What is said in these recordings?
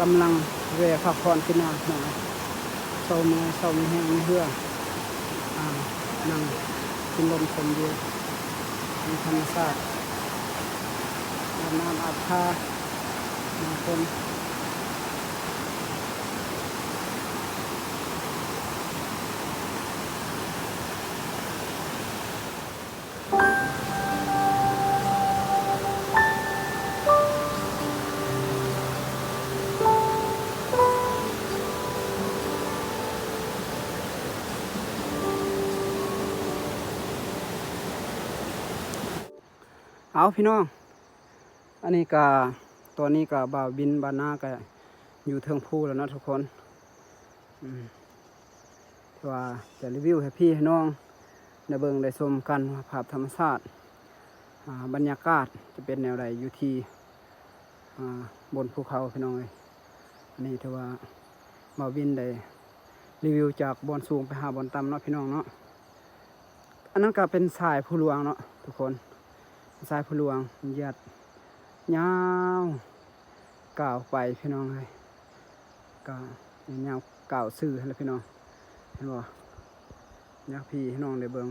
กำลังเวะพักผ่อนพี่นมาหน่อยเศร้ามือเศร้ามีแห้งมีเหื่ออ่านั่งกินลมชมวิวมีธรรมชาติน้ำอาบท่ามาคน เอาพี่น้อง อันนี้ก็ตัวนี้ก็บ่าวบินบานาก็อยู่เทิงภูแล้วนะทุกคนอืมที่ว่าจะรีวิวให้พี่ให้น้องได้เบิ่งได้ชมกันภาพธรรมชาติบรรยากาศจะเป็นแนวใดอยู่ที่บนภูเขาพี่น้องเลยอันนี้ถือว่าบ่าวบินได้รีวิวจากบอนสูงไปหาบอนต่ำเนาะพี่น้องเนาะอันนั้นก็เป็นสายผู้หลวงเนาะทุกคน สายพลวงหยัดยาวก่าวไปพี่น้องเลยก่าวยาวก่าวซื่อแล้วพี่น้องเห็นบ่ยากพี่ให้น้องได้เบิ่ง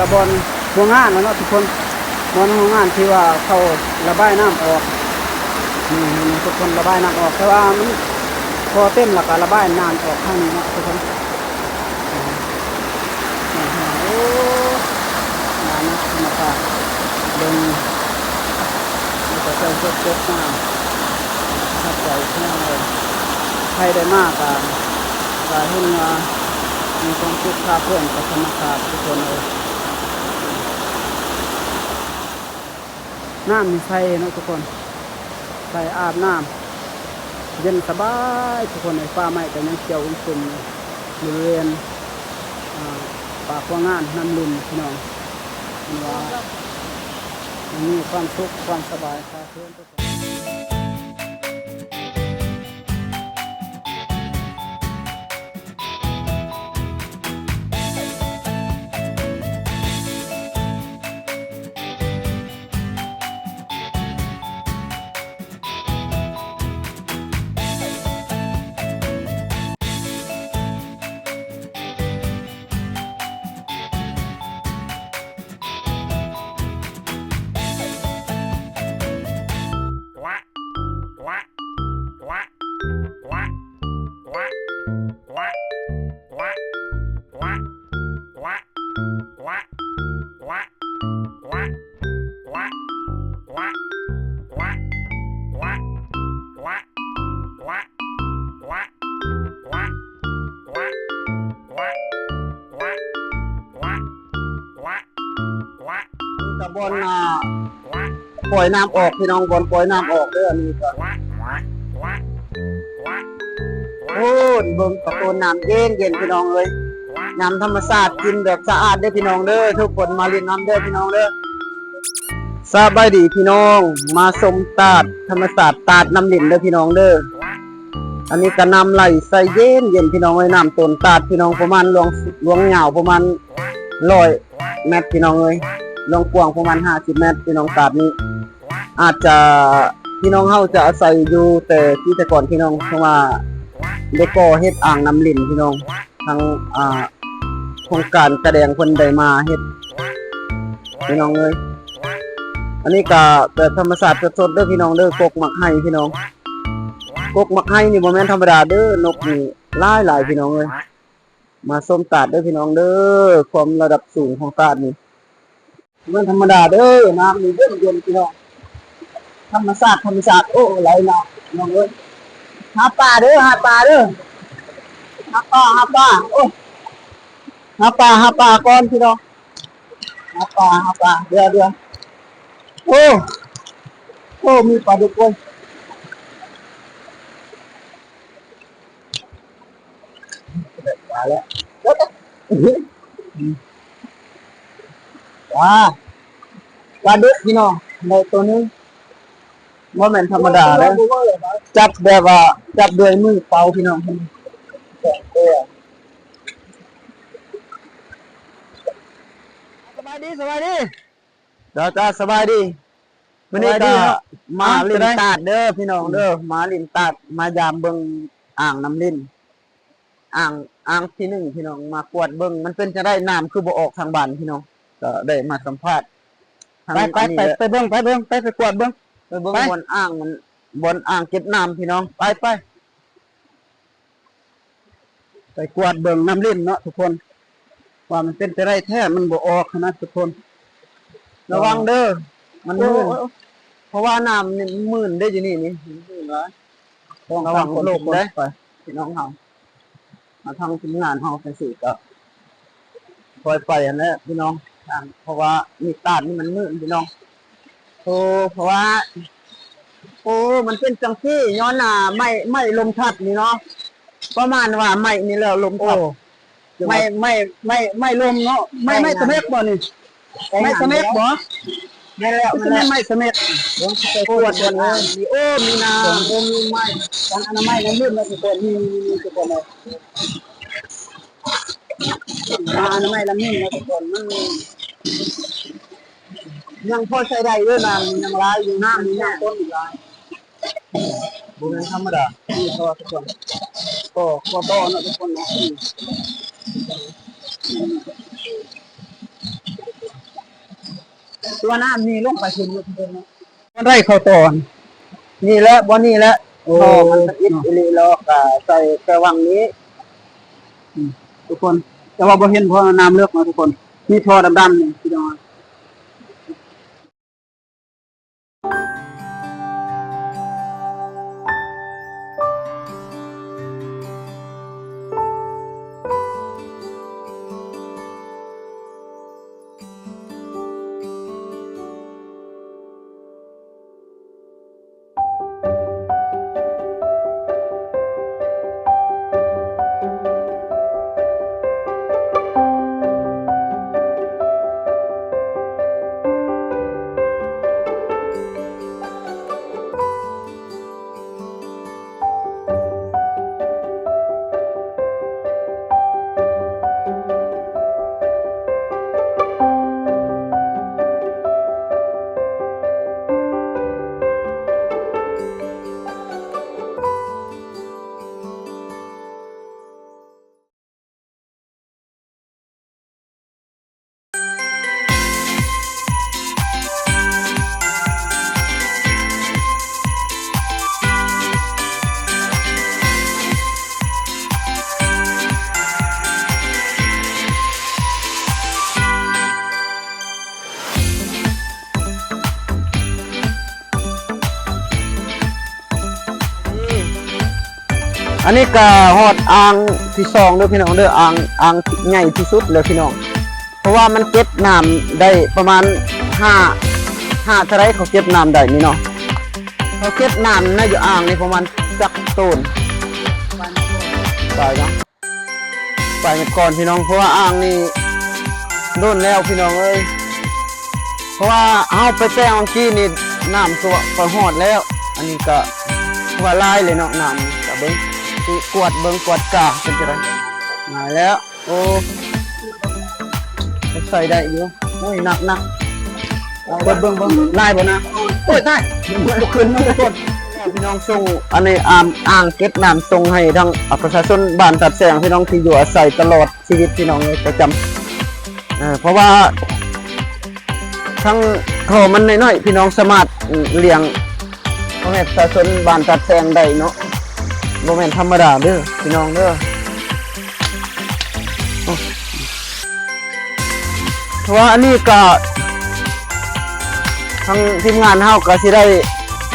กับบอลหัวงานแล้วเนาะทุกคนบอลหัวงานที่ว่าเขาระบายน้ำออกนี่ทุกคนระบายน้ำออก แต่ว่ามันพอเต็มแล้วก็ระบายน้ำออกข้างนี้เนาะทุกคนโอ้งานนะธรรมชาติเดินนี่ก็เจ้าเจ็บเจ็บมากถ้าใจเที่ยงเลยใครได้มากก็ก็เห็นว่ามีความสุขคาเพื่อนกับธรรมชาติทุกคนเลย น้ำมีใส่เนาะทุกคน ใส่อาบน้ำเย็นสบายทุกคนในฟ้าไม้แต่ยังเขียวอุ่นๆบริเวณอ่าปากว่างานน้ำลุมพี่น้องนว่ามีความสุขความสบายคาเพื่อนทุกคน ล่อยน้ำออกพี่น้องบนปล่อยน้ำออกเด้ออันนี้ก็โอ้ยเบิ่งตะโกนน้ำเย็นเย็นพี่น้องเลยน้ำธรรมชาติกินแบบสะอาดเด้อพี่น้องเด้อทุกคนมาเล่นน้ำเด้อพี่น้องเด้อสบายดีพี่น้อง มาชมตาดธรรมชาสติตาดน้ำลิ่นเด้อพี่น้องเด้ออันนี้ก็นำไหลใส่เย็นเย็นพี่น้องไว้น้ำต้นตาดพี่น้องประมาณหลวงหลวงเหงาประมาณร้อยเมตรพี่น้องเลยลวงกว้างประมาณห้าสิบเมตรพี่น้องตาดนี้ อาจจะพี่น้องเฮาจะอาศัยอยู่แต่ที่แต่ก่อนพี่น้องเพราะว่าได้ก่อเฮ็ดอ่างน้ำลินพี่น้องทางอ่าโครงการกระแดงเพิ่นได้มาเฮ็ดพี่น้องเลยอันนี้ก็แต่ธรรมศาสตร์สดๆเด้อพี่น้องเด้อกกมักไห้พี่น้องกกมักให้นี่บ่แม่นธรรมดาเด้อนกนี่หลายหลายพี่น้องเอ้ยมาส้มตาดเด้อพี่น้องเด้อความระดับสูงของตาดนี่บ่แม่นธรรมดาเด้อน้ำนี่เย็นเย็นพี่น้อง ธรรมชาติธรรมชาติโอ้ไหลน้ำพี่น้องเอ้ยหาปลาเด้อหาปลาเด้อหาปลาหาปลาโอ้หาปลาหาปลาก่อนพี่น้องหาปลาหาปลาเดี๋ยวเดี๋ยวโอ้โอ้มีปลาดุกเว้ยมาแล้วว้าปลาดุกพี่น้องในตัวนึง ว่าแม่นธรรมดาแล้วจับแบบว่า จับด้วยมือเปล่าพี่น้องสบายดีสบายดีเดี๋ยวจ้าสบายดีวันนี้ก็มาลินตาดเด้อพี่น้องเด้อมาลินตาดมายามเบิ่งอ่างน้ำลินอ่างอ่างที่หนึ่งพี่น้องมากวดเบิ้งมันเป็นจะได้น้ำคือบ่ออกทางบ้านพี่น้องก็ได้มาสัมภาษณ์ทางไปไปอันนี้ไปแหละไปเบิ่งไปเบิ่งไปไปกวดเบิ่ง ไปเบิ้งไป บนอ่างมันบนอ่างเก็บน้ำพี่น้อง ไปไปไปกวดเบิ่งน้ำลิ้นเนาะทุกคน ว่ามันเป็นไปได้แท้มันบ่ออกนะทุกคน ระวังเด้อมันโอ้มืนโอ้โอ้เพราะว่าน้ำนี่มันมืนได้อยู่นี่นี่มืนวะต้องระวังคนโลทุกกคนเด้อไปพี่น้องเฮามาทำทีมงานเฮาไปสิก็คอยไปอันนี้พี่น้องอ่างเพราะว่ามีตาดนี่มันมืนพี่น้อง โอ้เพราะว่า โอ้มันเป็นจังซี่ย้อนหนาไม่ไม่ลมทัดนี่เนาะประมาณว่าไม่นี่แล้วลมโอ้ทัดไม่ไม่ไม่ไม่ลมเนาะไม่ไม่สะเม็กบ่นี่ไม่สะเม็กบ่ได้แล้วไม่นั่นใช่แหละไม่สะเม็กลงไปกวดบนอ่างมีโอ้มีนาโอ้มีไม้การอนามัยน้ำลื่นนะทุกคนมีมีมีทุกคนเลยการอนามัยน้ำลื่นนะทุกคนมัน ยังพอใช้ได้ด้วยน้ำยังร้ายอยู่น้ำนี่น้ำต้นอีกหลายบุญธรรมดามีตัวทุกคนก็ก็ต่อเนาะทุกคนเนาะอืมตัวน้ำนี่ลงไปถึงอยู่ทุกคนเนาะมันได้เข้าต่อนี่แหละบนนี่แหละโอ้โอ้มันสะอิดอิลีแล้วก็ใส่กระวังนี้ทุกคน แต่ว่าบ่เห็นเพราะน้ำเลือกเนาะทุกคน มีท่อดำๆนี่พี่น้อง อันนี้ก็ฮอดอ่างที่สองเด้อพี่น้องเด้ออ่างอ่างใหญ่ที่สุดเลยพี่น้อง เพราะว่ามันเก็บน้ำได้ประมาณห้าห้าเท่าไรเขาเก็บน้ำได้นี่เนาะเขาเก็บน้ำน่าอยู่อ่างนี่ประมาณจักต้นตายเนาะไปก่อนพี่น้องเพราะว่าอ่างนี่โดนแล้วพี่น้องเอ้ยเพราะว่าเอาไปแป้งกี้นี่น้ำตัวไปหอดแล้ว อันนี้ก็ว่าลายเลยเนาะน้ำกับเบิ้ง กวดเบิงกวดกาเป็นจะไรหาแล้วโอ้ใส่ได้อยู่โอ้ยหนักหนักเบิ่งเบิ่งเบิงไล่บ่นะโอ้ยได้บ่ขึ้นมาทุกคนพี่น้องส่งอันนี้อ่างอ่างเก็บน้ำส่งให้ทั้งประชาชนบ้านตัดแสงพี่น้องที่อยู่อาศัยตลอดชีวิตพี่น้องประจำเออเพราะว่าทั้งเขามันน้อยๆพี่น้องสามารถเลี้ยงพ่อแม่ประชาชนบ้านตัดแสงได้เนาะ บ่แมนธรรมดาเด้อพี่น้องเด้อโอ้เพราะว่าอันนี้ก็ทางทีมงานเฮาก็สิได้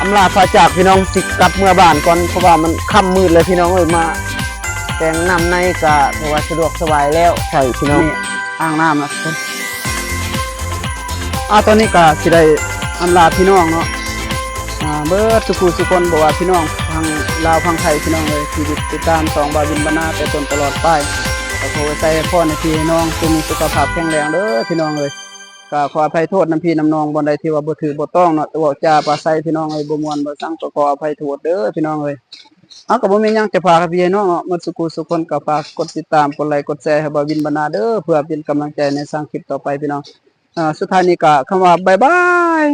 อำลาพาจากพี่น้องสิกลับเมื่อบ้านก่อนเพราะว่ามันค่ำมืดเลยพี่น้องเอ้ยมา แต่งน้ำในก็เพราะว่าสะดวกสบายแล้วใช่พี่น้องอ่างน้ำนะคนอ่าตอนนี้ก็สิได้อำลาพี่น้องเนาะอ่าเบิดสุขุสุคนบอกว่าพี่น้อง ลาวทางไทยพี่น้องเลยที่ติดตามสองบาวินบรรณาแต่ต้นตลอดไปก็ขอใจพ่อในพี่น้องจงมีสุขภาพแข็งแรงเด้อพี่น้องเลยก็ขออภัยโทษน้ำพี่น้ำนองบนใดที่ว่าบ่ถือบ่ต้องเนาะตัวจาปลาใสพี่น้องเอ้ยบ่มวนบ่สั่งก็ขออภัยโทษเด้อพี่น้องเอ้ยเอาก็บ่มีหยังจะฝากพี่น้องเนาะมดสุขุสุคนก็ฝากกดติดตามกดไลค์กดแชร์ให้บาวินบรรณาเด้อเพื่อเป็นกำลังใจในสร้างคลิปต่อไปพี่น้องอ่าสุดท้ายนี้ก็คำว่าบ๊ายบาย